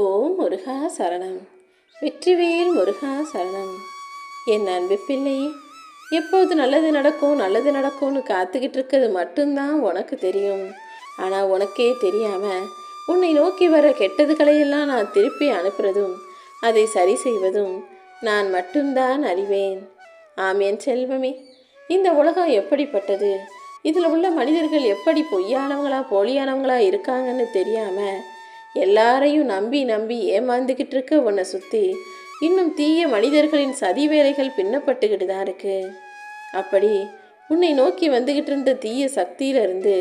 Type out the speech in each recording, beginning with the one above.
ஓம் முருகா சரணம். வெற்றிவேல் முருகா சரணம். என் அன்பு பிள்ளை எப்போது நல்லது நடக்கும் நல்லது நடக்கும்னு காத்துக்கிட்டு இருக்கிறது மட்டும்தான் உனக்கு தெரியும். ஆனால் உனக்கே தெரியாமல் உன்னை நோக்கி வர கெட்டதுகளையெல்லாம் நான் திருப்பி அனுப்புறதும் அதை சரி செய்வதும் நான் மட்டும்தான் அறிவேன். ஆம் என் செல்வமே. இந்த உலகம் எப்படிப்பட்டது? இதில் உள்ள மனிதர்கள் எப்படி பொய்யானவங்களா போலியானவங்களா இருக்காங்கன்னு தெரியாமல் எல்லாரையும் நம்பி நம்பி ஏமாந்துக்கிட்டு இருக்க உன்னை சுற்றி இன்னும் தீய மனிதர்களின் சதி வேலைகள் பின்னப்பட்டுக்கிட்டு தான் இருக்கு. அப்படி உன்னை நோக்கி வந்துக்கிட்டு இருந்த தீய சக்தியிலிருந்து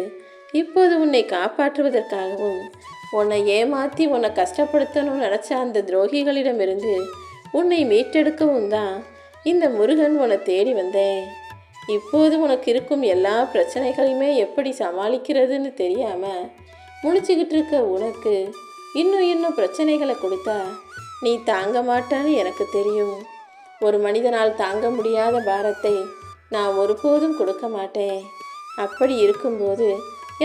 இப்போது உன்னை காப்பாற்றுவதற்காகவும் உன்னை ஏமாற்றி உன்னை கஷ்டப்படுத்தணும்னு நினச்ச அந்த துரோகிகளிடமிருந்து உன்னை மீட்டெடுக்கவும் தான் இந்த முருகன் உன்னை தேடி வந்தேன். இப்போது உனக்கு இருக்கும் எல்லா பிரச்சனைகளையுமே எப்படி சமாளிக்கிறதுன்னு தெரியாமல் முடிச்சுக்கிட்டு இருக்க உனக்கு இன்னும் இன்னும் பிரச்சனைகளை கொடுத்தா நீ தாங்க மாட்டான்னு எனக்கு தெரியும். ஒரு மனிதனால் தாங்க முடியாத பாரத்தை நான் ஒருபோதும் கொடுக்க மாட்டேன். அப்படி இருக்கும்போது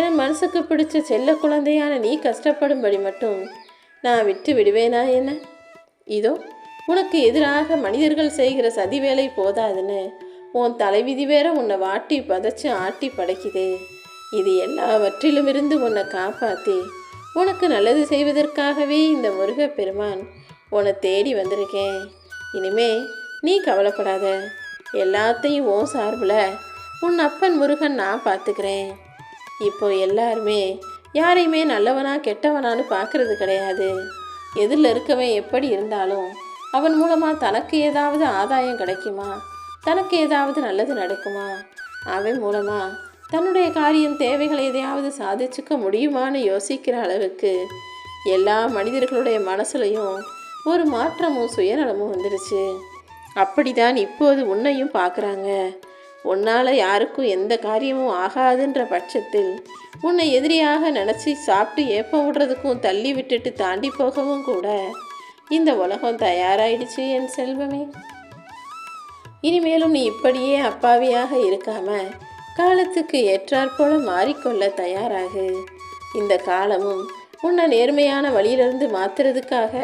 என் மனசுக்கு பிடிச்ச செல்ல குழந்தையான நீ கஷ்டப்படும்படி மட்டும் நான் விட்டு விடுவேனா என்ன? இதோ உனக்கு எதிராக மனிதர்கள் செய்கிற சதி வேலை போதாதுன்னு உன் தலைவிதி வேற உன்னை வாட்டி பதைச்சு ஆட்டி படைக்குது. இது எல்லாவற்றிலும் இருந்து உன்னை காப்பாற்றி உனக்கு நல்லது செய்வதற்காகவே இந்த முருகப்பெருமான் உன்னை தேடி வந்திருக்கேன். இனிமே நீ கவலைப்படாத. எல்லாத்தையும் ஓ சார்பில் உன் அப்பன் முருகன் நான் பார்த்துக்கிறேன். இப்போ எல்லாருமே யாரையுமே நல்லவனா கெட்டவனான்னு பார்க்கறது கிடையாது. எதிரில் இருக்கவன் எப்படி இருந்தாலும் அவன் மூலமாக தனக்கு ஏதாவது ஆதாயம் கிடைக்குமா? தனக்கு ஏதாவது நல்லது நடக்குமா? அவன் மூலமாக தன்னுடைய காரியம் தேவைகளை எதையாவது சாதிச்சுக்க முடியுமான்னு யோசிக்கிற அளவுக்கு எல்லா மனிதர்களுடைய மனசுலையும் ஒரு மாற்றமும் சுயநலமும் வந்துடுச்சு அப்படிதான் இப்போது உன்னையும் பார்க்குறாங்க. உன்னால் யாருக்கும் எந்த காரியமும் ஆகாதுன்ற பட்சத்தில் உன்னை எதிரியாக நினச்சி சாப்பிட்டு ஏப்பம் விடுறதுக்கும் தள்ளி விட்டுட்டு தாண்டி போகவும் கூட இந்த உலகம் தயாராயிடுச்சு என் செல்வமே. இனிமேலும் நீ இப்படியே அப்பாவியாக இருக்காமல் காலத்துக்கு ஏற்றாற்போல மாறிக்கொள்ள தயாராகு. இந்த காலமும் உன்னை நேர்மையான வழியிலிருந்து மாத்துறதுக்காக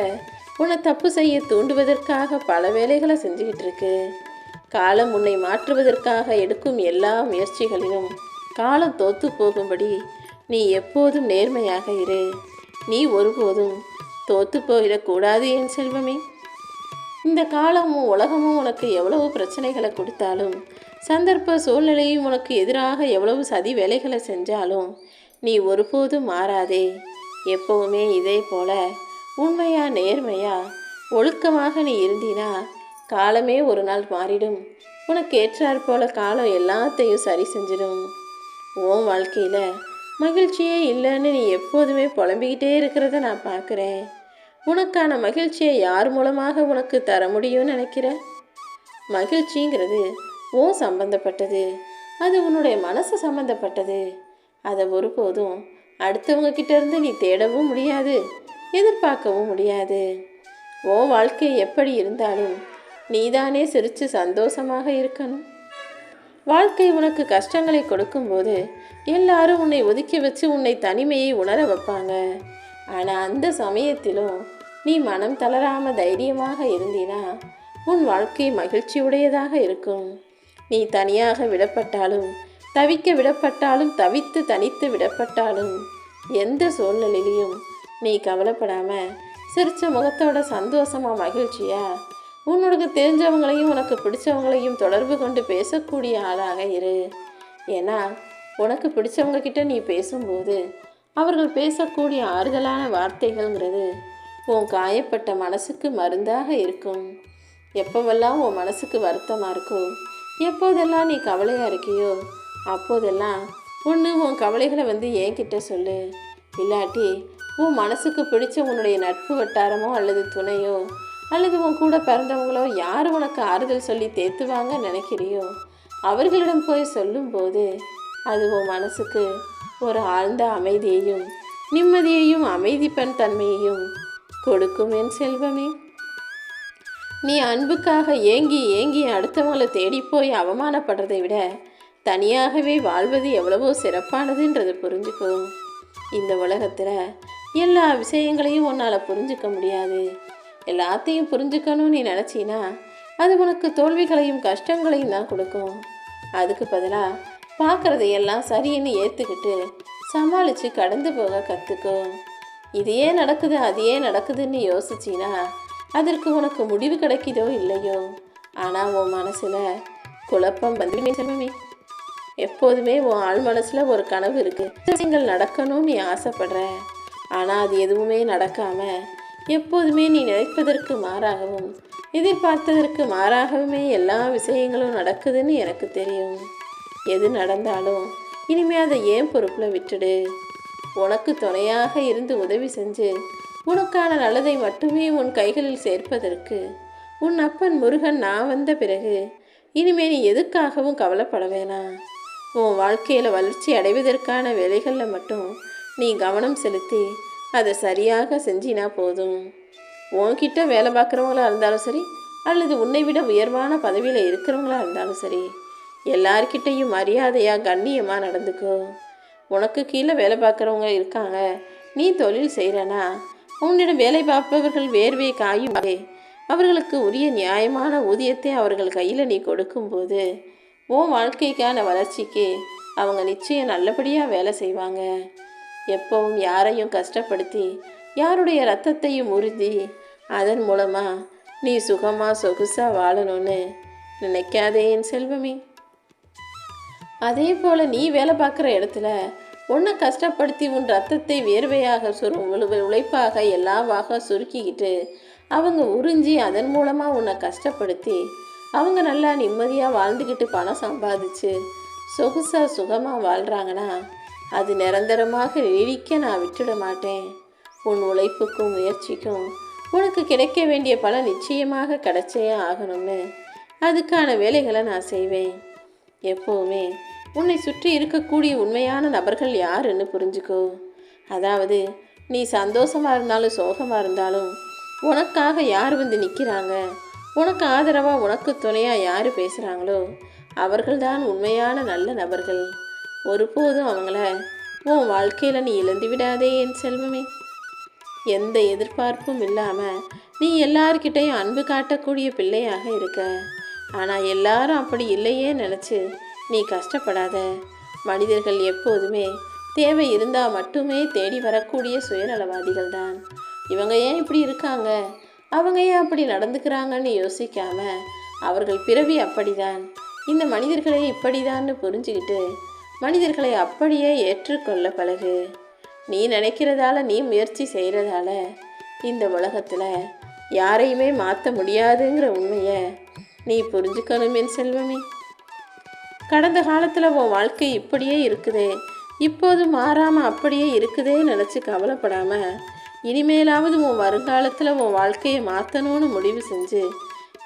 உன்னை தப்பு செய்ய தூண்டுவதற்காக பல வேலைகளை செஞ்சுக்கிட்டு இருக்கு காலம் உன்னை மாற்றுவதற்காக எடுக்கும் எல்லா முயற்சிகளிலும் காலம் தோத்து போகும்படி நீ எப்போதும் நேர்மையாக இரு. நீ ஒருபோதும் தோத்து போயிடக்கூடாது என் செல்வமே. இந்த காலமும் உலகமும் உனக்கு எவ்வளவு பிரச்சனைகளை கொடுத்தாலும் சந்தர்ப்ப சூழ்நிலையும் உனக்கு எதிராக எவ்வளவு சதி வேலைகளை செஞ்சாலும் நீ ஒருபோதும் மாறாதே. எப்பவுமே இதே போல உண்மையா நேர்மையா ஒழுக்கமாக நீ இருந்தினா காலமே ஒரு நாள் மாறிடும். உனக்கு ஏற்றாற் போல காலம் எல்லாத்தையும் சரி செஞ்சிடும். உன் வாழ்க்கையில் மகிழ்ச்சியே இல்லைன்னு நீ எப்போதுமே புலம்பிக்கிட்டே இருக்கிறத நான் பார்க்குறேன். உனக்கான மகிழ்ச்சியை யார் மூலமாக உனக்கு தர முடியும்னு நினைக்கிற? மகிழ்ச்சிங்கிறது ஓ சம்பந்தப்பட்டது. அது உன்னுடைய மனசு சம்பந்தப்பட்டது. அதை ஒருபோதும் அடுத்தவங்க இருந்து நீ தேடவும் முடியாது எதிர்பார்க்கவும் முடியாது. ஓ வாழ்க்கை எப்படி இருந்தாலும் நீதானே சிரித்து சந்தோஷமாக இருக்கணும். வாழ்க்கை உனக்கு கஷ்டங்களை கொடுக்கும்போது எல்லாரும் உன்னை ஒதுக்கி வச்சு உன்னை தனிமையை உணர வைப்பாங்க. ஆனால் அந்த சமயத்திலும் நீ மனம் தளராம தைரியமாக இருந்தினா உன் வாழ்க்கை மகிழ்ச்சியுடையதாக இருக்கும். நீ தனியாக விடப்பட்டாலும் தவிக்க விடப்பட்டாலும் தவித்து தனித்து விடப்பட்டாலும் எந்த சூழ்நிலையிலையும் நீ கவலைப்படாமல் சிரிச்ச முகத்தோட சந்தோஷமா மகிழ்ச்சியா உன்னோட தெரிஞ்சவங்களையும் உனக்கு பிடிச்சவங்களையும் தொடர்பு கொண்டு பேசக்கூடிய ஆளாக இரு. ஏன்னா உனக்கு பிடிச்சவங்க கிட்ட நீ பேசும்போது அவர்கள் பேசக்கூடிய ஆறுதலான வார்த்தைகள்ங்கிறது உன் காயப்பட்ட மனசுக்கு மருந்தாக இருக்கும். எப்போவெல்லாம் உன் மனசுக்கு வருத்தமாக இருக்கோ எப்போதெல்லாம் நீ கவலையாக இருக்கியோ அப்போதெல்லாம் ஒன்று உன் கவலைகளை வந்து என்கிட்ட சொல்லு. இல்லாட்டி உன் மனசுக்கு பிடிச்ச உன்னுடைய நட்பு வட்டாரமோ அல்லது துணையோ அல்லது உன் கூட பிறந்தவங்களோ யார் உனக்கு ஆறுதல் சொல்லி தேத்துவாங்க நினைக்கிறியோ அவர்களிடம் போய் சொல்லும்போது அது உன் மனசுக்கு ஒரு ஆழ்ந்த அமைதியையும் நிம்மதியையும் அமைதிப்பெண் தன்மையையும் கொடுக்கும் என் செல்வமே. நீ அன்புக்காக ஏங்கி ஏங்கி அடுத்தவங்களை தேடி போய் அவமானப்படுறதை விட தனியாகவே வாழ்வது எவ்வளவோ சிறப்பானதுன்றது புரிஞ்சுக்கோ. இந்த உலகத்தில் எல்லா விஷயங்களையும் உன்னால் புரிஞ்சுக்க முடியாது. எல்லாத்தையும் புரிஞ்சுக்கணும்னு நீ நினச்சின்னா அது உனக்கு தோல்விகளையும் கஷ்டங்களையும் தான் கொடுக்கும். அதுக்கு பதிலாக பார்க்குறதையெல்லாம் சரின்னு ஏற்றுக்கிட்டு சமாளித்து கடந்து போக கற்றுக்கோ இதையே நடக்குது அது ஏன் நடக்குதுன்னு யோசிச்சினா அதற்கு உனக்கு முடிவு கிடைக்குதோ இல்லையோ? ஆனால் உன் மனசில் குழப்பம் வந்துடுமே செல்வமே எப்போதுமே உன் ஆள் மனசில் ஒரு கனவு இருக்குது விஷயங்கள் நடக்கணும்னு நீ ஆசைப்படுற. ஆனால் அது எதுவுமே நடக்காமல் எப்போதுமே நீ நினைப்பதற்கு மாறாகவும் எதிர்பார்த்ததற்கு மாறாகவுமே எல்லா விஷயங்களும் நடக்குதுன்னு எனக்கு தெரியும். எது நடந்தாலும் இனிமே அதை ஏன் பொறுப்பில் விட்டுடு? உனக்கு துணையாக இருந்து உதவி செஞ்சு உனக்கான நல்லதை மட்டுமே உன் கைகளில் சேர்ப்பதற்கு உன் அப்பன் முருகன் நான் வந்த பிறகு இனிமே நீ எதுக்காகவும் கவலைப்பட வேணாம் உன் வாழ்க்கையில் வளர்ச்சி அடைவதற்கான வேலைகளில் மட்டும் நீ கவனம் செலுத்தி அதை சரியாக செஞ்சினா போதும். உன்கிட்ட வேலை பார்க்குறவங்களா இருந்தாலும் சரி அல்லது உன்னை விட உயர்வான பதவியில் இருக்கிறவங்களா இருந்தாலும் சரி எல்லார்கிட்டையும் மரியாதையாக கண்ணியமாக நடந்துக்கோ. உனக்கு கீழே வேலை பார்க்குறவங்க இருக்காங்க. நீ தொழில் செய்கிறனா உன்னிடம் வேலை பார்ப்பவர்கள் வேர்வை காயும் வரை அவர்களுக்கு உரிய நியாயமான ஊதியத்தை அவர்கள் கையில் நீ கொடுக்கும்போது உன் வாழ்க்கைக்கான வளர்ச்சிக்கு அவங்க நிச்சயம் நல்லபடியாக வேலை செய்வாங்க. எப்பவும் யாரையும் கஷ்டப்படுத்தி யாருடைய ரத்தத்தையும் உறுதி அதன் மூலமாக நீ சுகமாக சொகுசாக வாழணும்னு நினைக்காதே என் செல்வமே. அதே போல் நீ வேலை பார்க்குற இடத்துல உன்னை கஷ்டப்படுத்தி உன் ரத்தத்தை வேர்வையாக சுரு உழைப்பாக எல்லாவாக சுருக்கிக்கிட்டு அவங்க உறிஞ்சி அதன் மூலமாக உன்னை கஷ்டப்படுத்தி அவங்க நல்லா நிம்மதியாக வாழ்ந்துக்கிட்டு பணம் சம்பாதிச்சு சொகுசாக சுகமாக வாழ்கிறாங்கன்னா அது நிரந்தரமாக நீடிக்க நான் விட்டுட மாட்டேன். உன் உழைப்புக்கும் முயற்சிக்கும் உனக்கு கிடைக்க வேண்டிய பலன் நிச்சயமாக கிடைச்சே ஆகணும்னு அதுக்கான வேலைகளை நான் செய்வேன். எப்போவுமே உன்னை சுற்றி இருக்கக்கூடிய உண்மையான நபர்கள் யாருன்னு புரிஞ்சுக்கோ. அதாவது நீ சந்தோஷமாக இருந்தாலும் சோகமாக இருந்தாலும் உனக்காக யார் வந்து நிற்கிறாங்க உனக்கு ஆதரவாக உனக்கு துணையாக யார் பேசுகிறாங்களோ அவர்கள்தான் உண்மையான நல்ல நபர்கள். ஒருபோதும் அவங்கள உன் வாழ்க்கையில் நீ இழந்து விடாதே என் செல்வமே. எந்த எதிர்பார்ப்பும் இல்லாமல் நீ எல்லார்கிட்டையும் அன்பு காட்டக்கூடிய பிள்ளையாக இருக்க. ஆனால் எல்லாரும் அப்படி இல்லையே நினச்சி நீ கஷ்டப்படாத. மனிதர்கள் எப்போதுமே தேவை இருந்தால் மட்டுமே தேடி வரக்கூடிய சுயநலவாதிகள் தான் இவங்க ஏன் இப்படி இருக்காங்க? அவங்க ஏன் அப்படி நடந்துக்கிறாங்கன்னு யோசிக்காம அவர்கள் பிறவி அப்படிதான். இந்த மனிதர்களே இப்படிதான்னு புரிஞ்சுக்கிட்டு மனிதர்களை அப்படியே ஏற்றுக்கொள்ள பழகு. நீ நினைக்கிறதால நீ முயற்சி செய்கிறதால இந்த உலகத்தில் யாரையுமே மாற்ற முடியாதுங்கிற உண்மையை நீ புரிஞ்சுக்கணும் என் செல்வமே. கடந்த காலத்தில் உன் வாழ்க்கை இப்படியே இருக்குதே. இப்போது மாறாமல் அப்படியே இருக்குதே நினச்சி கவலைப்படாமல் இனிமேலாவது உன் வருங்காலத்தில் உன் வாழ்க்கையை மாற்றணும்னு முடிவு செஞ்சு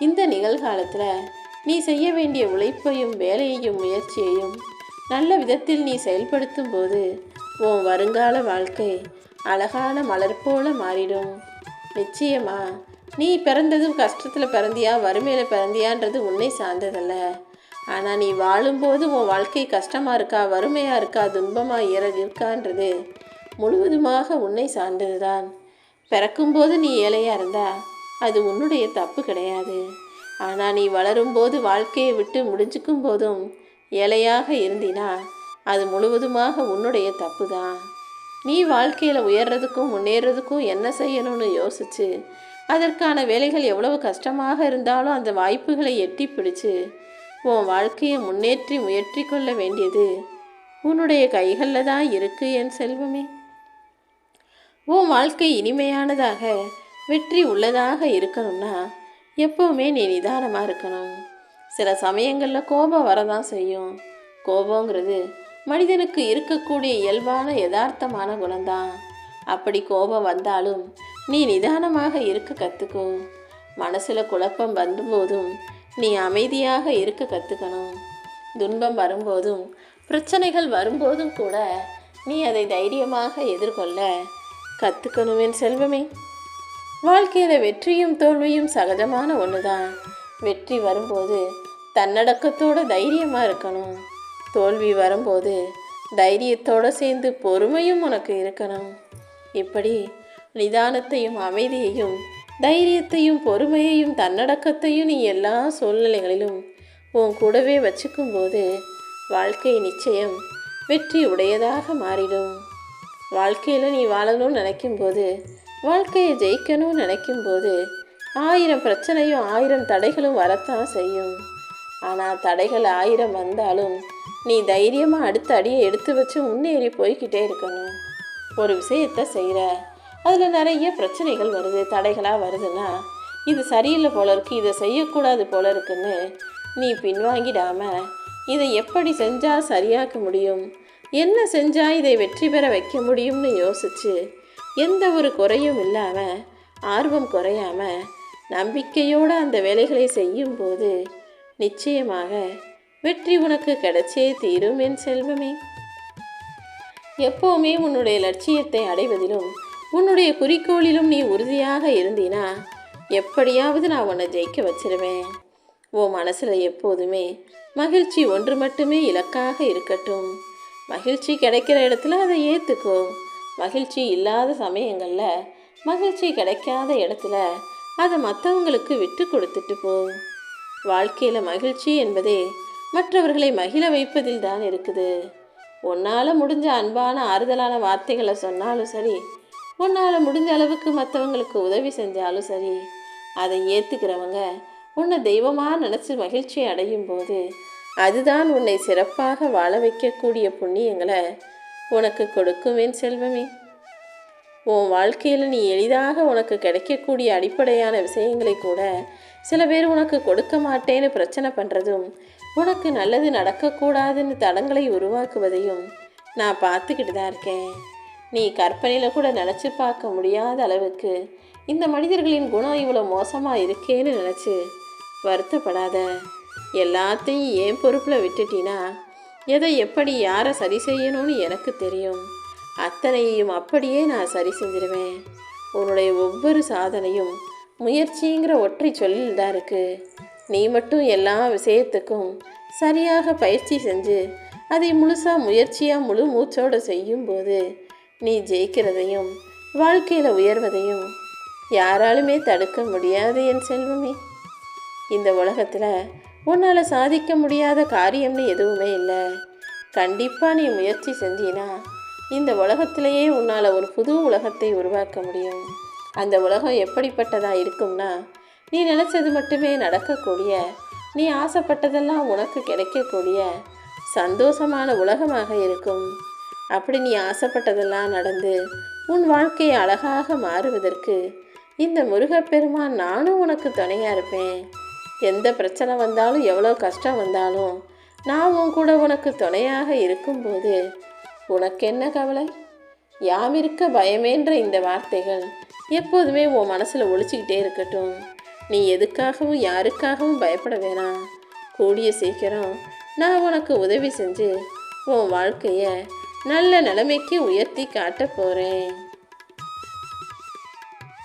இந்த நிகழ்காலத்தில் நீ செய்ய வேண்டிய உழைப்பையும் வேலையையும் முயற்சியையும் நல்ல விதத்தில் நீ செயல்படுத்தும் போது உன் வருங்கால வாழ்க்கை அழகான மலர் போல மாறிடும். நிச்சயமா நீ பிறந்ததும் கஷ்டத்தில் பிறந்தியா வறுமையில் பிறந்தியான்றது உன்னை சார்ந்ததல்ல. ஆனால் நீ வாழும்போது உன் வாழ்க்கை கஷ்டமாக இருக்கா வறுமையாக இருக்கா துன்பமாக இற இருக்கான்றது முழுவதுமாக உன்னை சார்ந்தது தான் பிறக்கும்போது நீ ஏழையாக இருந்தா அது உன்னுடைய தப்பு கிடையாது. ஆனால் நீ வளரும்போது வாழ்க்கையை விட்டு முடிஞ்சுக்கும் போதும் ஏழையாக இருந்தினா அது முழுவதுமாக உன்னுடைய தப்பு தான் நீ வாழ்க்கையில் உயர்றதுக்கும் முன்னேறதுக்கும் என்ன செய்யணும்னு யோசிச்சு அதற்கான வேலைகள் எவ்வளவு கஷ்டமாக இருந்தாலும் அந்த வாய்ப்புகளை எட்டி பிடிச்சு உன் வாழ்க்கையை முன்னேற்றி முயற்றி கொள்ள வேண்டியது உன்னுடைய கைகளில் தான் இருக்கு என் செல்வமே. உன் வாழ்க்கை இனிமையானதாக வெற்றி உள்ளதாக இருக்கணும்னா எப்போவுமே நீ நிதானமாக இருக்கணும். சில சமயங்களில் கோபம் வரதான் செய்யும். கோபங்கிறது மனிதனுக்கு இருக்கக்கூடிய இயல்பான யதார்த்தமான குணம்தான். அப்படி கோபம் வந்தாலும் நீ நிதானமாக இருக்க கற்றுக்கும் மனசில் குழப்பம் வரும்போதும் நீ அமைதியாக இருக்க கற்றுக்கணும் துன்பம் வரும்போதும் பிரச்சனைகள் வரும்போதும் கூட நீ அதை தைரியமாக எதிர்கொள்ள கற்றுக்கணுமேன் செல்வமே. வாழ்க்கையில் வெற்றியும் தோல்வியும் சகஜமான ஒன்று தான் வெற்றி வரும்போது தன்னடக்கத்தோட தைரியமாக இருக்கணும். தோல்வி வரும்போது தைரியத்தோடு சேர்ந்து பொறுமையும் உனக்கு இருக்கணும். இப்படி நிதானத்தையும் அமைதியையும் தைரியத்தையும் பொறுமையையும் தன்னடக்கத்தையும் நீ எல்லா சூழ்நிலைகளிலும் உன் கூடவே வச்சுக்கும்போது வாழ்க்கை நிச்சயம் வெற்றி உடையதாக மாறிடும். வாழ்க்கையில் நீ வாழணும்னு நினைக்கும்போது வாழ்க்கையை ஜெயிக்கணும்னு நினைக்கும்போது ஆயிரம் பிரச்சனையும் ஆயிரம் தடைகளும் வரத்தான் செய்யும். ஆனால் தடைகள் ஆயிரம் வந்தாலும் நீ தைரியமாக அடுத்த அடியை எடுத்து வச்சு முன்னேறி போய்கிட்டே இருக்கணும். ஒரு விஷயத்தை செய்கிற அதில் நிறைய பிரச்சனைகள் வருது தடைகளாக வருதுன்னா இது சரியில்லை போல இருக்குது இதை செய்யக்கூடாது போல இருக்குன்னு நீ பின்வாங்கிடாமல் இதை எப்படி செஞ்சால் சரியாக்க முடியும்? என்ன செஞ்சால் இதை வெற்றி பெற வைக்க முடியும்னு யோசிச்சு எந்த ஒரு குறையும் இல்லாமல் ஆர்வம் குறையாமல் நம்பிக்கையோடு அந்த வேலைகளை செய்யும்போது நிச்சயமாக வெற்றி உனக்கு கிடைச்சே தீரும் என் செல்வமே. எப்போவுமே உன்னுடைய லட்சியத்தை அடைவதிலும் உன்னுடைய குறிக்கோளிலும் நீ உறுதியாக இருந்தீனா எப்படியாவது நான் உன்னை ஜெயிக்க வச்சிருவேன். உன் மனசில் எப்போதுமே மகிழ்ச்சி ஒன்று மட்டுமே இலக்காக இருக்கட்டும். மகிழ்ச்சி கிடைக்கிற இடத்துல அதை ஏற்றுக்கோ மகிழ்ச்சி இல்லாத சமயங்களில் மகிழ்ச்சி கிடைக்காத இடத்துல அதை மற்றவங்களுக்கு விட்டு கொடுத்துட்டு போ. வாழ்க்கையில் மகிழ்ச்சி என்பதே மற்றவர்களை மகிழ வைப்பதில் தான் இருக்குது. உன்னால் முடிஞ்ச அன்பான ஆறுதலான வார்த்தைகளை சொன்னாலும் சரி உன்னால் முடிஞ்ச அளவுக்கு மற்றவங்களுக்கு உதவி செஞ்சாலும் சரி அதை ஏற்றுக்கிறவங்க உன்னை தெய்வமாக நினச்சி மகிழ்ச்சி அடையும் போது அதுதான் உன்னை சிறப்பாக வாழ வைக்கக்கூடிய புண்ணியங்களை உனக்கு கொடுக்குவேன் செல்வமே. உன் வாழ்க்கையில் நீ எளிதாக உனக்கு கிடைக்கக்கூடிய அடிப்படையான விஷயங்களை கூட சில பேர் உனக்கு கொடுக்க மாட்டேன்னு பிரச்சனை பண்ணுறதும் உனக்கு நல்லது நடக்கக்கூடாதுன்னு தடங்களை உருவாக்குவதையும் நான் பார்த்துக்கிட்டு தான் இருக்கேன். நீ கற்பனையில் கூட நினச்சி பார்க்க முடியாத அளவுக்கு இந்த மனிதர்களின் குணம் இவ்வளோ மோசமாக இருக்கேன்னு நினச்சி வருத்தப்படாத. எல்லாத்தையும் ஏன் பொறுப்பில் விட்டுட்டினா எதை எப்படி யாரை சரி செய்யணும்னு எனக்கு தெரியும். அத்தனையையும் அப்படியே நான் சரி செஞ்சிருவேன். உன்னுடைய ஒவ்வொரு சாதனையும் முயற்சிங்கிற ஒற்றை சொல்லில் தான் இருக்குது நீ மட்டும் எல்லா விஷயத்துக்கும் சரியாக பயிற்சி செஞ்சு அதை முழுசாக முயற்சியாக முழு மூச்சோடு செய்யும்போது நீ ஜெயிக்கிறதையும் வாழ்க்கையில் உயர்வதையும் யாராலுமே தடுக்க முடியாது என் செல்வமே. இந்த உலகத்தில் உன்னால் சாதிக்க முடியாத காரியம்னு எதுவுமே இல்லை. கண்டிப்பாக நீ முயற்சி செஞ்சினா இந்த உலகத்திலேயே உன்னால் ஒரு புது உலகத்தை உருவாக்க முடியும். அந்த உலகம் எப்படிப்பட்டதாக இருக்கும்னா நீ நினச்சது மட்டுமே நடக்கக்கூடிய நீ ஆசைப்பட்டதெல்லாம் உனக்கு கிடைக்கக்கூடிய சந்தோஷமான உலகமாக இருக்கும். அப்படி நீ ஆசைப்பட்டதெல்லாம் நடந்து உன் வாழ்க்கை அழகாக மாறுவதற்கு இந்த முருகப்பெருமான் நானும் உனக்கு துணையாக இருப்பேன். எந்த பிரச்சனை வந்தாலும் எவ்வளோ கஷ்டம் வந்தாலும் நான் உன் கூட உனக்கு துணையாக இருக்கும்போது உனக்கு என்ன கவலை? யாவிருக்க பயமேன்ற இந்த வார்த்தைகள் எப்போதுமே உன் மனசில் ஒழிச்சிக்கிட்டே இருக்கட்டும். நீ எதுக்காகவும் யாருக்காகவும் பயப்பட வேணாம். கூடிய சீக்கிரம் நான் உனக்கு உதவி செஞ்சு உன் வாழ்க்கையை நல்ல நிலைமைக்கு உயர்த்தி காட்ட போகிறேன்